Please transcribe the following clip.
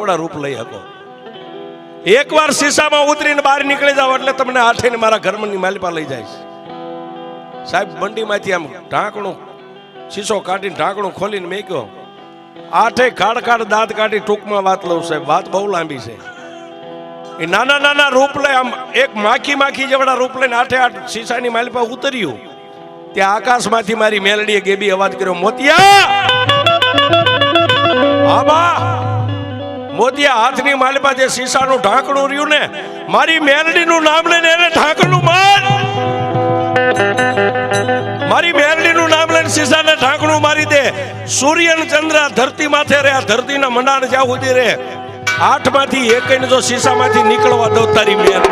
એવડા રૂપ લઈ શકો? એકવાર શીશામાં ઉતરીને બહાર નીકળી જાવ એટલે તમને આઠે મારા ઘરની માલિપા લઈ જાય. સાહેબ મંડીમાંથી આમ ઢાંકણું, શીશો કાઢીને ઢાંકણું ખોલીને મેક્યો. આઠે કાઢ કાઢ દાંત કાઢી ટૂંકમાં વાત લઉં સાહેબ, વાત બહુ લાંબી છે. એ નાના નાના રૂપ લઈ આમ એક માખી માખી જેવડા રૂપ લઈને આઠે આઠ શીશાની માલિપા ઉતર્યું. ત્યાં આકાશમાંથી મારી મેલડીએ ગેબી અવાજ કર્યો, મોતિયા! મોતિયા હાથની માલિપા જે શીશાનું ઢાંકણું રહ્યું ને, મારી મેલડીનું નામ લઈને એને ઢાંકણું માર. મારી મેરડીનું નામ લઈને શીશાને ઢાંકણું મારી દે. સૂર્ય ચંદ્ર ધરતી માથે રે, આ ધરતીના મંડાણ જ્યાં સુધી રે. આઠમાંથી એકને જો શીશામાંથી નીકળવા દો તારી મેર.